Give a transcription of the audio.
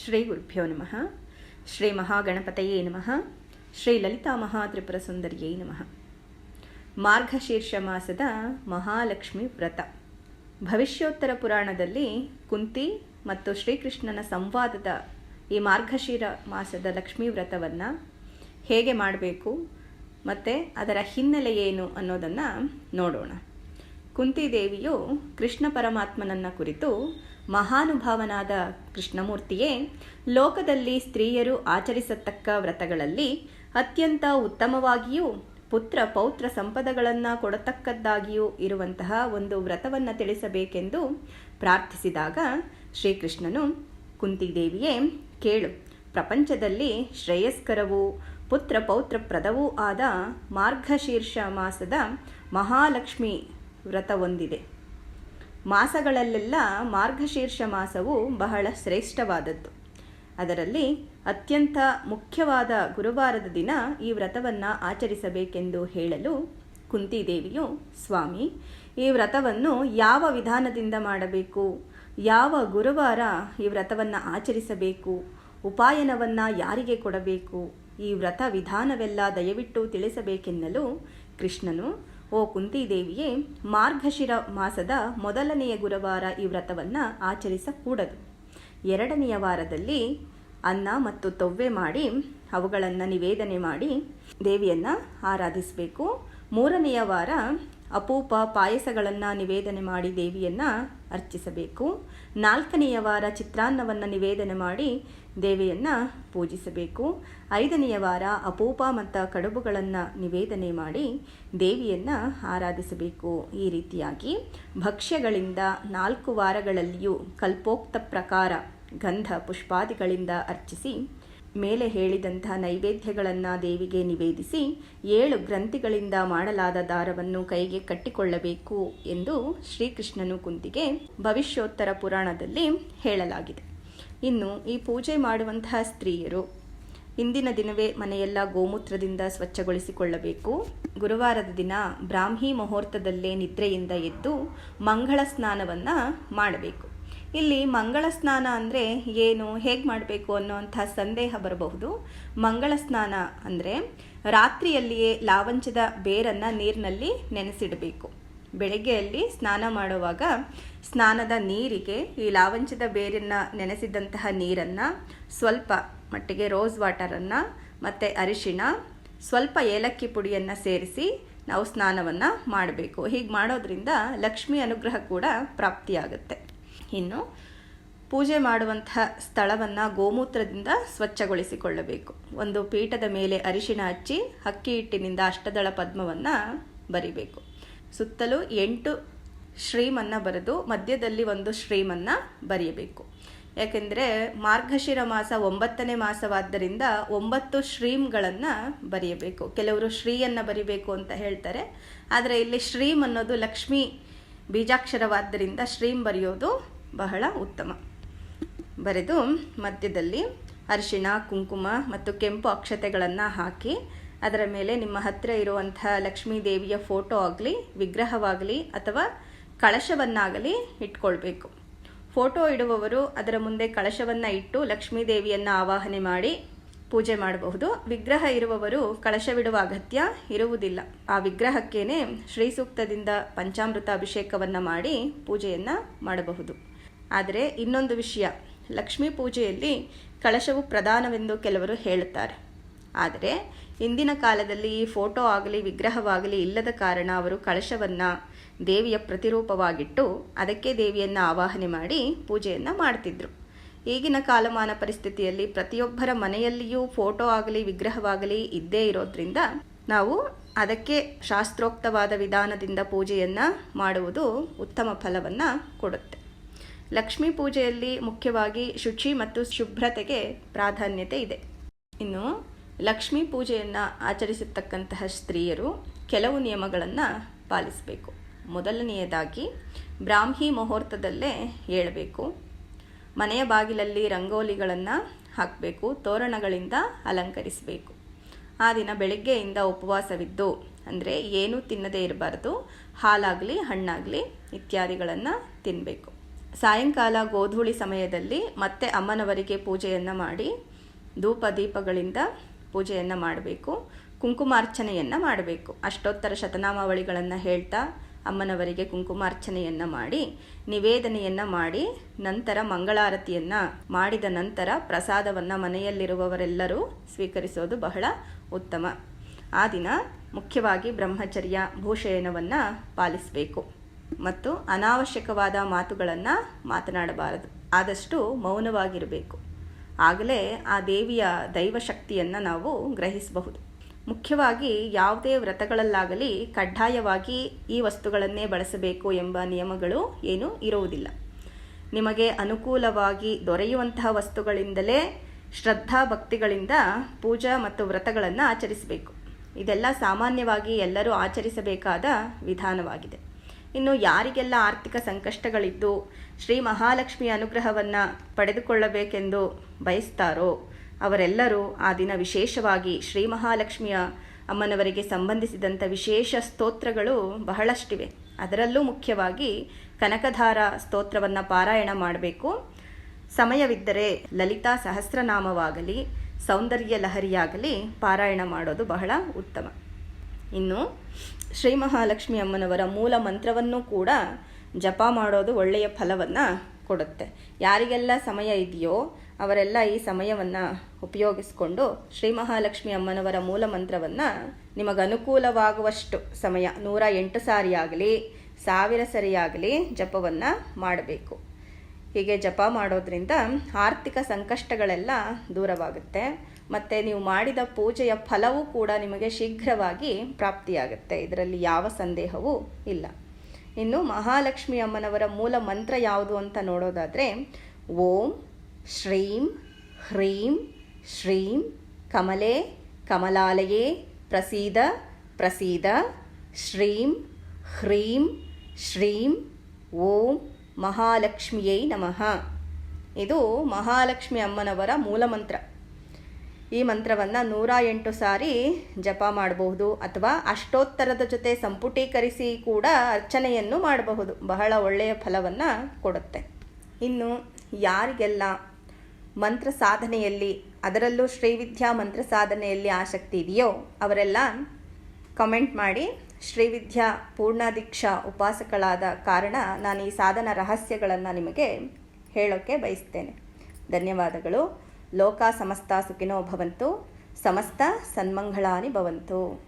ಶ್ರೀ ಗುರುಭ್ಯೋ ನಮಃ ಶ್ರೀ ಮಹಾಗಣಪತಯೇ ನಮಃ ಶ್ರೀ ಲಲಿತಾ ಮಹಾತ್ರಿಪುರ ಸುಂದರಿಯೇ ನಮಃ ಮಾರ್ಗಶೀರ್ಷ ಮಾಸದ ಮಹಾಲಕ್ಷ್ಮಿ ವ್ರತ। ಭವಿಷ್ಯೋತ್ತರ ಪುರಾಣದಲ್ಲಿ ಕುಂತಿ ಮತ್ತು ಶ್ರೀಕೃಷ್ಣನ ಸಂವಾದದ ಈ ಮಾರ್ಗಶೀರ ಮಾಸದ ಲಕ್ಷ್ಮೀ ವ್ರತವನ್ನು ಹೇಗೆ ಮಾಡಬೇಕು ಮತ್ತು ಅದರ ಹಿನ್ನೆಲೆ ಏನು ಅನ್ನೋದನ್ನು ನೋಡೋಣ. ಕುಂತಿದೇವಿಯು ಕೃಷ್ಣ ಪರಮಾತ್ಮನನ್ನ ಕುರಿತು ಮಹಾನುಭಾವನಾದ ಕೃಷ್ಣಮೂರ್ತಿಯೇ, ಲೋಕದಲ್ಲಿ ಸ್ತ್ರೀಯರು ಆಚರಿಸತಕ್ಕ ವ್ರತಗಳಲ್ಲಿ ಅತ್ಯಂತ ಉತ್ತಮವಾಗಿಯೂ ಪುತ್ರ ಪೌತ್ರ ಸಂಪದಗಳನ್ನು ಕೊಡತಕ್ಕದ್ದಾಗಿಯೂ ಇರುವಂತಹ ಒಂದು ವ್ರತವನ್ನು ತಿಳಿಸಬೇಕೆಂದು ಪ್ರಾರ್ಥಿಸಿದಾಗ ಶ್ರೀಕೃಷ್ಣನು, ಕುಂತಿದೇವಿಯೇ, ಕೇಳು. ಪ್ರಪಂಚದಲ್ಲಿ ಶ್ರೇಯಸ್ಕರವೂ ಪುತ್ರ ಪೌತ್ರಪ್ರದವೂ ಆದ ಮಾರ್ಗಶೀರ್ಷ ಮಾಸದ ಮಹಾಲಕ್ಷ್ಮಿ ವ್ರತ ಒಂದಿದೆ ಮಾಸಗಳಲ್ಲೆಲ್ಲ ಮಾರ್ಗಶೀರ್ಷ ಮಾಸವು ಬಹಳ ಶ್ರೇಷ್ಠವಾದದ್ದು. ಅದರಲ್ಲಿ ಅತ್ಯಂತ ಮುಖ್ಯವಾದ ಗುರುವಾರದ ದಿನ ಈ ವ್ರತವನ್ನು ಆಚರಿಸಬೇಕೆಂದು ಹೇಳಲು ಕುಂತಿದೇವಿಯು, ಸ್ವಾಮಿ, ಈ ವ್ರತವನ್ನು ಯಾವ ವಿಧಾನದಿಂದ ಮಾಡಬೇಕು? ಯಾವ ಗುರುವಾರ ಈ ವ್ರತವನ್ನು ಆಚರಿಸಬೇಕು? ಉಪಾಯನವನ್ನು ಯಾರಿಗೆ ಕೊಡಬೇಕು? ಈ ವ್ರತ ವಿಧಾನವೆಲ್ಲ ದಯವಿಟ್ಟು ತಿಳಿಸಬೇಕೆನ್ನಲು ಕೃಷ್ಣನು ಓ ಕುಂತಿದೇವಿಯೇ ಮಾರ್ಗಶಿರ ಮಾಸದ ಮೊದಲನೆಯ ಗುರುವಾರ ಈ ವ್ರತವನ್ನು ಆಚರಿಸಕೂಡದು. ಎರಡನೆಯ ವಾರದಲ್ಲಿ ಅನ್ನ ಮತ್ತು ತೊವ್ವೆ ಮಾಡಿ, ಅವುಗಳನ್ನು ನಿವೇದನೆ ಮಾಡಿ ದೇವಿಯನ್ನು ಆರಾಧಿಸಬೇಕು. ಮೂರನೆಯ ವಾರ ಅಪೂಪ ಪಾಯಸಗಳನ್ನು ನಿವೇದನೆ ಮಾಡಿ ದೇವಿಯನ್ನು ಅರ್ಚಿಸಬೇಕು. ನಾಲ್ಕನೆಯ ವಾರ ಚಿತ್ರಾನ್ನವನ್ನು ನಿವೇದನೆ ಮಾಡಿ ದೇವಿಯನ್ನು ಪೂಜಿಸಬೇಕು. ಐದನೆಯ ವಾರ ಅಪೂಪ ಮತ್ತು ಕಡುಬುಗಳನ್ನು ನಿವೇದನೆ ಮಾಡಿ ದೇವಿಯನ್ನು ಆರಾಧಿಸಬೇಕು. ಈ ರೀತಿಯಾಗಿ ಭಕ್ಷ್ಯಗಳಿಂದ ನಾಲ್ಕು ವಾರಗಳಲ್ಲಿಯೂ ಕಲ್ಪೋಕ್ತ ಪ್ರಕಾರ ಗಂಧ ಪುಷ್ಪಾದಿಗಳಿಂದ ಅರ್ಚಿಸಿ ಮೇಲೆ ಹೇಳಿದಂಥ ನೈವೇದ್ಯಗಳನ್ನು ದೇವಿಗೆ ನಿವೇದಿಸಿ ಏಳು ಗ್ರಂಥಿಗಳಿಂದ ಮಾಡಲಾದ ದಾರವನ್ನು ಕೈಗೆ ಕಟ್ಟಿಕೊಳ್ಳಬೇಕು ಎಂದು ಶ್ರೀಕೃಷ್ಣನು ಕುಂತಿಗೆ ಭವಿಷ್ಯೋತ್ತರ ಪುರಾಣದಲ್ಲಿ ಹೇಳಲಾಗಿದೆ. ಇನ್ನು ಈ ಪೂಜೆ ಮಾಡುವಂತಹ ಸ್ತ್ರೀಯರು ಇಂದಿನ ದಿನವೇ ಮನೆಯೆಲ್ಲ ಗೋಮೂತ್ರದಿಂದ ಸ್ವಚ್ಛಗೊಳಿಸಿಕೊಳ್ಳಬೇಕು. ಗುರುವಾರದ ದಿನ ಬ್ರಾಹ್ಮಿ ಮುಹೂರ್ತದಲ್ಲೇ ನಿದ್ರೆಯಿಂದ ಎದ್ದು ಮಂಗಳ ಸ್ನಾನವನ್ನು ಮಾಡಬೇಕು. ಇಲ್ಲಿ ಮಂಗಳ ಸ್ನಾನ ಅಂದರೆ ಏನು, ಹೇಗೆ ಮಾಡಬೇಕು ಅನ್ನೋಂಥ ಸಂದೇಹ ಬರಬಹುದು. ಮಂಗಳ ಸ್ನಾನ ಅಂದರೆ ರಾತ್ರಿಯಲ್ಲಿಯೇ ಲಾವಂಚದ ಬೇರನ್ನು ನೀರಿನಲ್ಲಿ ನೆನೆಸಿಡಬೇಕು. ಬೆಳಗ್ಗೆಯಲ್ಲಿ ಸ್ನಾನ ಮಾಡುವಾಗ ಸ್ನಾನದ ನೀರಿಗೆ ಈ ಲಾವಂಚದ ಬೇರನ್ನು ನೆನೆಸಿದಂತಹ ನೀರನ್ನು, ಸ್ವಲ್ಪ ಮಟ್ಟಿಗೆ ರೋಸ್ ವಾಟರನ್ನು ಮತ್ತು ಅರಿಶಿಣ, ಸ್ವಲ್ಪ ಏಲಕ್ಕಿ ಪುಡಿಯನ್ನು ಸೇರಿಸಿ ನಾವು ಸ್ನಾನವನ್ನು ಮಾಡಬೇಕು. ಹೀಗೆ ಮಾಡೋದ್ರಿಂದ ಲಕ್ಷ್ಮಿ ಅನುಗ್ರಹ ಕೂಡ ಪ್ರಾಪ್ತಿಯಾಗುತ್ತೆ. ಇನ್ನು ಪೂಜೆ ಮಾಡುವಂತಹ ಸ್ಥಳವನ್ನು ಗೋಮೂತ್ರದಿಂದ ಸ್ವಚ್ಛಗೊಳಿಸಿಕೊಳ್ಳಬೇಕು. ಒಂದು ಪೀಠದ ಮೇಲೆ ಅರಿಶಿಣ ಹಚ್ಚಿ ಅಕ್ಕಿ ಹಿಟ್ಟಿನಿಂದ ಅಷ್ಟದಳ ಪದ್ಮವನ್ನು ಬರಿಬೇಕು. ಸುತ್ತಲೂ ಎಂಟು ಶ್ರೀಮನ್ನು ಬರೆದು ಮಧ್ಯದಲ್ಲಿ ಒಂದು ಶ್ರೀಮನ್ನು ಬರೆಯಬೇಕು. ಯಾಕೆಂದರೆ ಮಾರ್ಗಶಿರ ಮಾಸ ಒಂಬತ್ತನೇ ಮಾಸವಾದ್ದರಿಂದ ಒಂಬತ್ತು ಶ್ರೀಮ್ಗಳನ್ನು ಬರೆಯಬೇಕು. ಕೆಲವರು ಶ್ರೀಯನ್ನು ಬರಿಬೇಕು ಅಂತ ಹೇಳ್ತಾರೆ. ಆದರೆ ಇಲ್ಲಿ ಶ್ರೀಮ್ ಅನ್ನೋದು ಲಕ್ಷ್ಮಿ ಬೀಜಾಕ್ಷರವಾದ್ದರಿಂದ ಶ್ರೀಮ್ ಬರೆಯೋದು ಬಹಳ ಉತ್ತಮ. ಬರೆದು ಮಧ್ಯದಲ್ಲಿ ಅರಿಶಿಣ, ಕುಂಕುಮ ಮತ್ತು ಕೆಂಪು ಅಕ್ಷತೆಗಳನ್ನು ಹಾಕಿ, ಅದರ ಮೇಲೆ ನಿಮ್ಮ ಹತ್ತಿರ ಇರುವಂಥ ಲಕ್ಷ್ಮೀ ದೇವಿಯ ಫೋಟೋ ಆಗಲಿ, ವಿಗ್ರಹವಾಗಲಿ ಅಥವಾ ಕಳಶವನ್ನಾಗಲಿ ಇಟ್ಕೊಳ್ಬೇಕು. ಫೋಟೋ ಇಡುವವರು ಅದರ ಮುಂದೆ ಕಳಶವನ್ನು ಇಟ್ಟು ಲಕ್ಷ್ಮೀ ದೇವಿಯನ್ನು ಆವಾಹನೆ ಮಾಡಿ ಪೂಜೆ ಮಾಡಬಹುದು. ವಿಗ್ರಹ ಇರುವವರು ಕಳಶವಿಡುವ ಅಗತ್ಯ ಇರುವುದಿಲ್ಲ. ಆ ವಿಗ್ರಹಕ್ಕೇನೆ ಶ್ರೀ ಸೂಕ್ತದಿಂದ ಪಂಚಾಮೃತ ಅಭಿಷೇಕವನ್ನು ಮಾಡಿ ಪೂಜೆಯನ್ನು ಮಾಡಬಹುದು. ಆದರೆ ಇನ್ನೊಂದು ವಿಷಯ, ಲಕ್ಷ್ಮೀ ಪೂಜೆಯಲ್ಲಿ ಕಳಶವು ಪ್ರಧಾನವೆಂದು ಕೆಲವರು ಹೇಳುತ್ತಾರೆ. ಆದರೆ ಇಂದಿನ ಕಾಲದಲ್ಲಿ ಈ ಫೋಟೋ ಆಗಲಿ, ವಿಗ್ರಹವಾಗಲಿ ಇಲ್ಲದ ಕಾರಣ ಅವರು ಕಳಶವನ್ನು ದೇವಿಯ ಪ್ರತಿರೂಪವಾಗಿಟ್ಟು ಅದಕ್ಕೆ ದೇವಿಯನ್ನು ಆವಾಹನೆ ಮಾಡಿ ಪೂಜೆಯನ್ನು ಮಾಡ್ತಿದ್ರು. ಈಗಿನ ಕಾಲಮಾನ ಪರಿಸ್ಥಿತಿಯಲ್ಲಿ ಪ್ರತಿಯೊಬ್ಬರ ಮನೆಯಲ್ಲಿಯೂ ಫೋಟೋ ಆಗಲಿ, ವಿಗ್ರಹವಾಗಲಿ ಇದ್ದೇ ಇರೋದ್ರಿಂದ ನಾವು ಅದಕ್ಕೆ ಶಾಸ್ತ್ರೋಕ್ತವಾದ ವಿಧಾನದಿಂದ ಪೂಜೆಯನ್ನು ಮಾಡುವುದು ಉತ್ತಮ ಫಲವನ್ನು ಕೊಡುತ್ತೆ. ಲಕ್ಷ್ಮೀ ಪೂಜೆಯಲ್ಲಿ ಮುಖ್ಯವಾಗಿ ಶುಚಿ ಮತ್ತು ಶುಭ್ರತೆಗೆ ಪ್ರಾಧಾನ್ಯತೆ ಇದೆ. ಇನ್ನು ಲಕ್ಷ್ಮೀ ಪೂಜೆಯನ್ನು ಆಚರಿಸತಕ್ಕಂತಹ ಸ್ತ್ರೀಯರು ಕೆಲವು ನಿಯಮಗಳನ್ನು ಪಾಲಿಸಬೇಕು. ಮೊದಲನೆಯದಾಗಿ ಬ್ರಾಹ್ಮಿ ಮುಹೂರ್ತದಲ್ಲೇ ಏಳಬೇಕು ಮನೆಯ ಬಾಗಿಲಲ್ಲಿ ರಂಗೋಲಿಗಳನ್ನು ಹಾಕಬೇಕು, ತೋರಣಗಳಿಂದ ಅಲಂಕರಿಸಬೇಕು. ಆ ದಿನ ಬೆಳಗ್ಗೆಯಿಂದ ಉಪವಾಸವಿದ್ದು, ಅಂದರೆ ಏನೂ ತಿನ್ನದೇ ಇರಬಾರ್ದು, ಹಾಲಾಗಲಿ, ಹಣ್ಣಾಗಲಿ ಇತ್ಯಾದಿಗಳನ್ನು ತಿನ್ನಬೇಕು ಸಾಯಂಕಾಲ ಗೋಧೂಳಿ ಸಮಯದಲ್ಲಿ ಮತ್ತೆ ಅಮ್ಮನವರಿಗೆ ಪೂಜೆಯನ್ನು ಮಾಡಿ ಧೂಪ ದೀಪಗಳಿಂದ ಪೂಜೆಯನ್ನು ಮಾಡಬೇಕು, ಕುಂಕುಮಾರ್ಚನೆಯನ್ನು ಮಾಡಬೇಕು. ಅಷ್ಟೋತ್ತರ ಶತನಾಮಾವಳಿಗಳನ್ನು ಹೇಳ್ತಾ ಅಮ್ಮನವರಿಗೆ ಕುಂಕುಮಾರ್ಚನೆಯನ್ನು ಮಾಡಿ, ನಿವೇದನೆಯನ್ನು ಮಾಡಿ, ನಂತರ ಮಂಗಳಾರತಿಯನ್ನು ಮಾಡಿದ ನಂತರ ಪ್ರಸಾದವನ್ನು ಮನೆಯಲ್ಲಿರುವವರೆಲ್ಲರೂ ಸ್ವೀಕರಿಸೋದು ಬಹಳ ಉತ್ತಮ. ಆ ದಿನ ಮುಖ್ಯವಾಗಿ ಬ್ರಹ್ಮಚರ್ಯ ಭೂಷಯನವನ್ನು ಪಾಲಿಸಬೇಕು. ಮತ್ತು ಅನಾವಶ್ಯಕವಾದ ಮಾತುಗಳನ್ನು ಮಾತನಾಡಬಾರದು. ಆದಷ್ಟು ಮೌನವಾಗಿರಬೇಕು. ಆಗಲೇ ಆ ದೇವಿಯ ದೈವಶಕ್ತಿಯನ್ನು ನಾವು ಗ್ರಹಿಸಬಹುದು. ಮುಖ್ಯವಾಗಿ ಯಾವುದೇ ವ್ರತಗಳಲ್ಲಾಗಲಿ ಕಡ್ಡಾಯವಾಗಿ ಈ ವಸ್ತುಗಳನ್ನೇ ಬಳಸಬೇಕು ಎಂಬ ನಿಯಮಗಳು ಏನೂ ಇರುವುದಿಲ್ಲ. ನಿಮಗೆ ಅನುಕೂಲವಾಗಿ ದೊರೆಯುವಂತಹ ವಸ್ತುಗಳಿಂದಲೇ ಶ್ರದ್ಧಾ ಭಕ್ತಿಗಳಿಂದ ಪೂಜಾ ಮತ್ತು ವ್ರತಗಳನ್ನು ಆಚರಿಸಬೇಕು. ಇದೆಲ್ಲ ಸಾಮಾನ್ಯವಾಗಿ ಎಲ್ಲರೂ ಆಚರಿಸಬೇಕಾದ ವಿಧಾನವಾಗಿದೆ. ಇನ್ನು ಯಾರಿಗೆಲ್ಲ ಆರ್ಥಿಕ ಸಂಕಷ್ಟಗಳಿದ್ದು ಶ್ರೀ ಮಹಾಲಕ್ಷ್ಮಿ ಅನುಗ್ರಹವನ್ನು ಪಡೆದುಕೊಳ್ಳಬೇಕೆಂದು ಬಯಸ್ತಾರೋ ಅವರೆಲ್ಲರೂ ಆ ದಿನ ವಿಶೇಷವಾಗಿ ಶ್ರೀ ಮಹಾಲಕ್ಷ್ಮಿಯ ಅಮ್ಮನವರಿಗೆ ಸಂಬಂಧಿಸಿದಂಥ ವಿಶೇಷ ಸ್ತೋತ್ರಗಳು ಬಹಳಷ್ಟಿವೆ. ಅದರಲ್ಲೂ ಮುಖ್ಯವಾಗಿ ಕನಕಧಾರ ಸ್ತೋತ್ರವನ್ನು ಪಾರಾಯಣ ಮಾಡಬೇಕು. ಸಮಯವಿದ್ದರೆ ಲಲಿತಾ ಸಹಸ್ರನಾಮವಾಗಲಿ, ಸೌಂದರ್ಯ ಲಹರಿಯಾಗಲಿ ಪಾರಾಯಣ ಮಾಡೋದು ಬಹಳ ಉತ್ತಮ. ಇನ್ನು ಶ್ರೀ ಮಹಾಲಕ್ಷ್ಮಿ ಅಮ್ಮನವರ ಮೂಲ ಮಂತ್ರವನ್ನು ಕೂಡ ಜಪ ಮಾಡೋದು ಒಳ್ಳೆಯ ಫಲವನ್ನು ಕೊಡುತ್ತೆ. ಯಾರಿಗೆಲ್ಲ ಸಮಯ ಇದೆಯೋ ಅವರೆಲ್ಲ ಈ ಸಮಯವನ್ನು ಉಪಯೋಗಿಸಿಕೊಂಡು ಶ್ರೀ ಮಹಾಲಕ್ಷ್ಮಿ ಅಮ್ಮನವರ ಮೂಲ ಮಂತ್ರವನ್ನು ನಿಮಗೆ ಅನುಕೂಲವಾಗುವಷ್ಟು ಸಮಯ, ನೂರ ಎಂಟು ಸಾರಿ ಆಗಲಿ ಸಾವಿರ ಸರಿಯಾಗಲಿ ಜಪವನ್ನು ಮಾಡಬೇಕು. ಹೀಗೆ ಜಪ ಮಾಡೋದ್ರಿಂದ ಆರ್ಥಿಕ ಸಂಕಷ್ಟಗಳೆಲ್ಲ ದೂರವಾಗುತ್ತೆ. ಮತ್ತು ನೀವು ಮಾಡಿದ ಪೂಜೆಯ ಫಲವೂ ಕೂಡ ನಿಮಗೆ ಶೀಘ್ರವಾಗಿ ಪ್ರಾಪ್ತಿಯಾಗುತ್ತೆ. ಇದರಲ್ಲಿ ಯಾವ ಸಂದೇಹವೂ ಇಲ್ಲ. ಇನ್ನು ಮಹಾಲಕ್ಷ್ಮಿ ಅಮ್ಮನವರ ಮೂಲ ಮಂತ್ರ ಯಾವುದು ಅಂತ ನೋಡೋದಾದರೆ, ಓಂ ಶ್ರೀಂ ಹ್ರೀಂ ಶ್ರೀಂ ಕಮಲೆ ಕಮಲಾಲಯೇ ಪ್ರಸೀದ ಪ್ರಸೀದ, ಶ್ರೀಂ ಹ್ರೀಂ ಶ್ರೀಂ ಓಂ ಮಹಾಲಕ್ಷ್ಮಿಯೈ ನಮಃ. ಇದು ಮಹಾಲಕ್ಷ್ಮಿ ಅಮ್ಮನವರ ಮೂಲ ಮಂತ್ರ. ಈ ಮಂತ್ರವನ್ನು ನೂರ ಎಂಟು ಸಾರಿ ಜಪ ಮಾಡಬಹುದು ಅಥವಾ ಅಷ್ಟೋತ್ತರದ ಜೊತೆ ಸಂಪುಟೀಕರಿಸಿ ಕೂಡ ಅರ್ಚನೆಯನ್ನು ಮಾಡಬಹುದು. ಬಹಳ ಒಳ್ಳೆಯ ಫಲವನ್ನು ಕೊಡುತ್ತೆ. ಇನ್ನು ಯಾರಿಗೆಲ್ಲ ಮಂತ್ರ ಸಾಧನೆಯಲ್ಲಿ, ಅದರಲ್ಲೂ ಶ್ರೀವಿದ್ಯಾ ಮಂತ್ರ ಸಾಧನೆಯಲ್ಲಿ ಆಸಕ್ತಿ ಇದೆಯೋ ಅವರೆಲ್ಲ ಕಮೆಂಟ್ ಮಾಡಿ. ಶ್ರೀವಿದ್ಯಾ ಪೂರ್ಣದೀಕ್ಷಾ ಉಪಾಸಕಳಾದ ಕಾರಣ ನಾನು ಈ ಸಾಧನ ರಹಸ್ಯಗಳನ್ನು ನಿಮಗೆ ಹೇಳೋಕ್ಕೆ ಬಯಸ್ತೇನೆ. ಧನ್ಯವಾದಗಳು. ಲೋಕ ಸಮಸ್ತ ಸುಖಿನೋ ಭವಂತು. ಸಮಸ್ತ ಸನ್ಮಂಗಳಾನಿ ಭವಂತು.